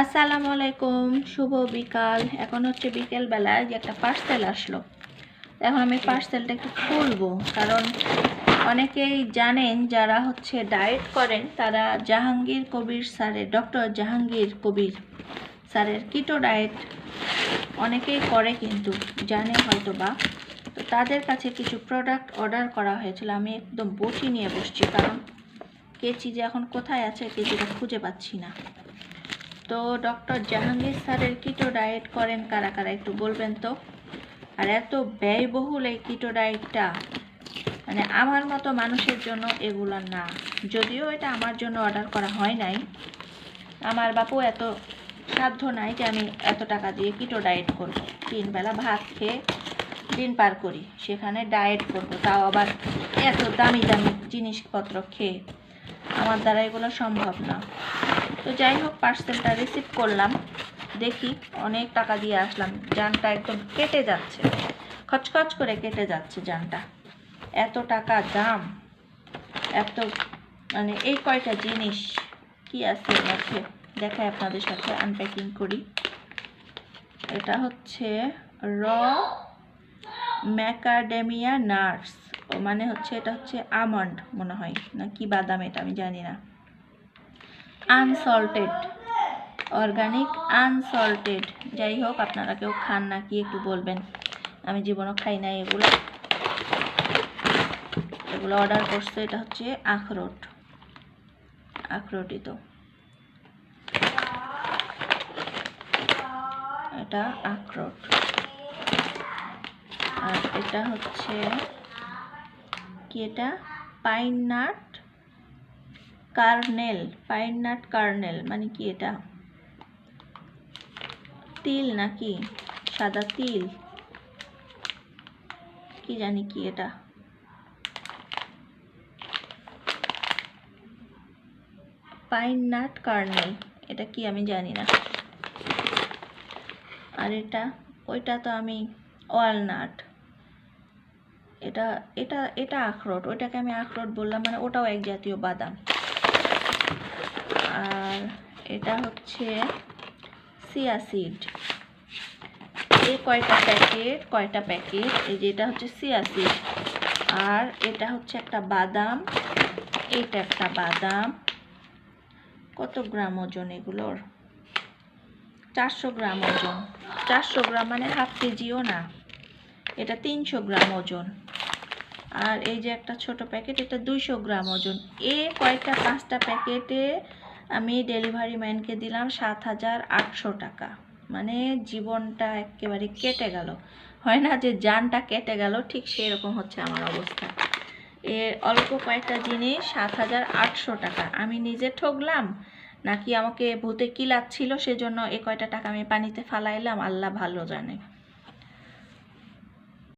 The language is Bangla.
আসসালামু আলাইকুম, শুভ বিকাল। এখন হচ্ছে বিকেল বেলায় যে একটা পার্সেল আসলো। এখন আমি পার্সেলটা একটু খুলবো, কারণ অনেকেই জানেন, যারা হচ্ছে ডায়েট করেন, তারা জাহাঙ্গীর কবির স্যারের ডক্টর জাহাঙ্গীর কবির স্যারের কিটো ডায়েট অনেকেই করে কিন্তু, জানে হয়তো বা তো তাদের কাছে কিছু প্রোডাক্ট অর্ডার করা হয়েছিল, আমি একদম বটি নিয়ে বসছি, কারণ কেচি যে এখন কোথায় আছে, কেচিটা খুঁজে পাচ্ছি না। তো ডক্টর জাহাঙ্গীর স্যারের কিটো ডায়েট করেন কারা কারা? একটু বলবেন তো। আর এত ব্যয়বহুল এই কিটো ডায়েটটা মানে আমার মতো মানুষের জন্য এগুলো না। যদিও এটা আমার জন্য অর্ডার করা হয় নাই। আমার বাপু এত সাধ্য নাই যে আমি এত টাকা দিয়ে কিটো ডায়েট করব। তিন বেলা ভাত খেয়ে দিন পার করি। সেখানে ডায়েট করব। তাও আবার এত দামি দামি জিনিসপত্র খেয়ে। আমার দ্বারা এগুলো সম্ভব না। তো যাই হোক পার্সেলটা রিসিভ করলাম। দেখি অনেক টাকা দিয়ে আসলাম। যানটা একদম কেটে যাচ্ছে। খচখচ করে কেটে যাচ্ছে যানটা এত টাকা দাম। এত মানে এই কয়টা জিনিস? কি আছে মধ্যে? দেখাই আপনাদের সাথে আনপ্যাকিং করি। এটা হচ্ছে র ম্যাকাডেমিয়া নাটস ও মানে হচ্ছে এটা হচ্ছে আমন্ড মনে হয়, না কি বাদাম এটা আমি জানি না। আনসল্টেড অর্গানিক আনসল্টেড যাই হোক, আপনারা কেউ খান না কি একটু বলবেন। আমি জীবনও খাই না এগুলো। এগুলো অর্ডার করছে এটা হচ্ছে আখরোট আখরোটই তো এটা আখরোট। আর এটা হচ্ছে কি এটা? Pine nut kernel pine nut kernel মানে কি এটা? তিল নাকি? সাদা তিল। কি জানি কি এটা? পাইন নাট কার্নেল, এটা কি আমি জানি না। আর এটা, ওইটা তো আমি ওয়ালনাট। এটা এটা এটা আখরোট, ওইটাকে আমি আখরোট বললাম মানে ওটাও এক জাতীয় বাদাম। আর এটা হচ্ছে সিয়া সিড। এই কয়টা প্যাকেট কয়টা প্যাকেট? এই যে এটা হচ্ছে সিয়া সিড। আর এটা হচ্ছে একটা বাদাম এটা একটা বাদাম। কত গ্রাম ওজন এগুলোর? চারশো গ্রাম ওজন। চারশো গ্রাম মানে হাফ কেজিও না। এটা তিনশো গ্রাম ওজন। আর এই যে একটা ছোট প্যাকেট, এটা দুইশো গ্রাম ওজন। এ কয়েকটা পাঁচটা প্যাকেটে আমি ডেলিভারি ম্যানকে দিলাম সাত হাজার আটশো টাকা। মানে জীবনটা একেবারে কেটে গেল। হয় না যে জানটা কেটে গেল, ঠিক সেরকম হচ্ছে আমার অবস্থা। এ অল্প কয়েকটা জিনিস, সাত হাজার আটশো টাকা। আমি নিজে ঠকলাম? নাকি আমাকে ভূতে কিলাচ্ছিল সেজন্য এ কয়টা টাকা আমি পানিতে ফালাইলাম? আল্লাহ ভালো জানে।